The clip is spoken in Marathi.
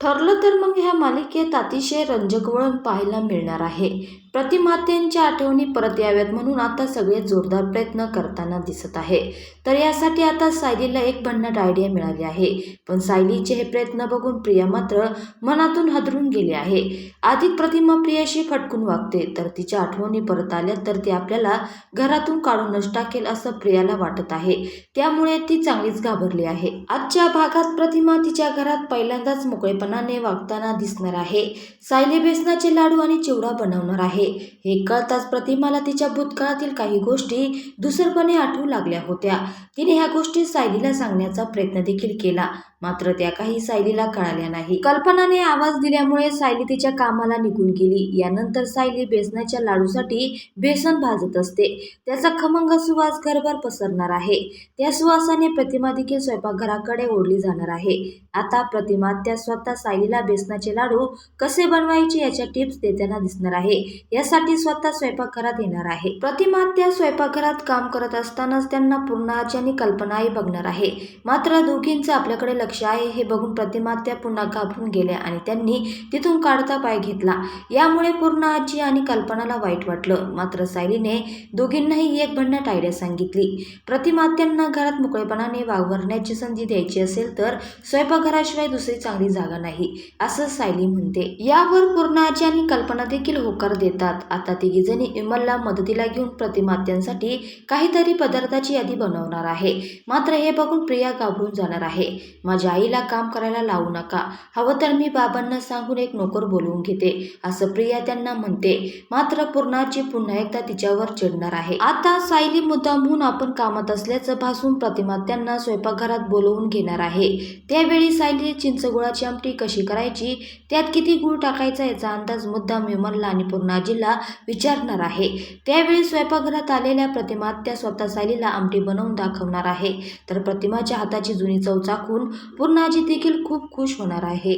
ठरलं तर मग ह्या मालिकेत अतिशय रंजक वळण पाहायला मिळणार आहे. प्रतिमात्यांच्या आठवणी परत याव्यात म्हणून आता सगळे जोरदार प्रयत्न करताना दिसत आहे. तर यासाठी आता सायलीला एक भन्नाट आयडिया मिळाली आहे. पण सायलीचे हे प्रयत्न बघून प्रिया मात्र मनातून हादरून गेली आहे. अधिक प्रतिमा प्रियाशी फटकून वागते तर तिच्या आठवणी परत आल्या तर ती आपल्याला घरातून काढूनच टाकेल असं प्रियाला वाटत आहे. त्यामुळे ती चांगलीच घाबरली आहे. आजच्या भागात प्रतिमा तिच्या घरात पहिल्यांदाच मनाने वागताना दिसणार आहे. सायली बेसनाचे लाडू आणि चिवडा बनवणार आहे. हे कळताच प्रतिमाला तिच्या भूतकाळातील काही गोष्टी दुसरपणे आठवू लागल्या होत्या. तिने ह्या गोष्टी सायलीला सांगण्याचा प्रयत्न देखील केला. मात्र त्या काही सायलीला कळाल्या नाही. कल्पनाने आवाज दिल्यामुळे सायली तिच्या कामाला निघून गेली. यानंतर सायली बेसनाच्या लाडूसाठी बेसन भाजत असते. त्याचा खमंग सुवास घरभर पसरणार आहे. त्या सुवासाने प्रतिमा देखील स्वयंपाकघराकडे ओढली जाणार आहे. आता प्रतिमा त्या स्वतः सायलीला बेसनाचे लाडू कसे बनवायचे याच्या टिप्स देताना दिसणार आहे. यासाठी स्वतः स्वयंपाकघरात येणार आहे. प्रतिमा त्या स्वयंपाकघरात काम करत असतानाच त्यांना पूर्ण आणि कल्पनाही बघणार आहे. मात्र दोघींचं आपल्याकडे लक्ष आहे हे बघून प्रतिमा त्या पुन्हा घाबरून गेल्या आणि त्यांनी तिथून काढता पाय घेतला. यामुळे पूर्ण आजी आणि कल्पनाला वाईट वाटलं. मात्र सायलीने दोघींनाही एक भन्नाट आयडिया सांगितली. प्रतिमा त्यांना घरात मोकळेपणाने वावरण्याची संधी द्यायची असेल तर स्वयंपाकघराशिवाय दुसरी चांगली जागा नाही असं सायली म्हणते. यावर पूर्ण आजी आणि कल्पना देखील होकार देतात. आता तिघीजणी विमलला मदतीला घेऊन प्रतिमात्यांसाठी काहीतरी पदार्थाची यादी बनवणार आहे. मात्र हे बघून प्रिया घाबरून जाणार आहे. माझ्या आईला काम करायला लावू नका. हवं तर मी बाबांना सांगून एक नोकर बोलवून घेते असं प्रिया त्यांना म्हणते. मात्र पूर्णाची पुन्हा एकदा तिच्यावर चिडणार आहे. आता सायली मुद्दामहून आपण कामात असल्याचं भासून प्रतिमा त्यांना स्वयंपाकघरात बोलवून घेणार आहे. त्यावेळी सायली चिंचगुळाची आमटी कशी करायची त्यात किती गुळ टाकायचा याचा अंदाज मुद्दाम विमलला आणि पूर्णाजीला विचारणार आहे. त्यावेळी स्वयंपाकघरात आलेल्या प्रतिमा त्या स्वतः सायलीला आमटी बनवून दाखवणार आहे. तर प्रतिमाच्या हाताची जुनी चव चाखून पूर्णाजी देखील खूप खुश होणार आहे.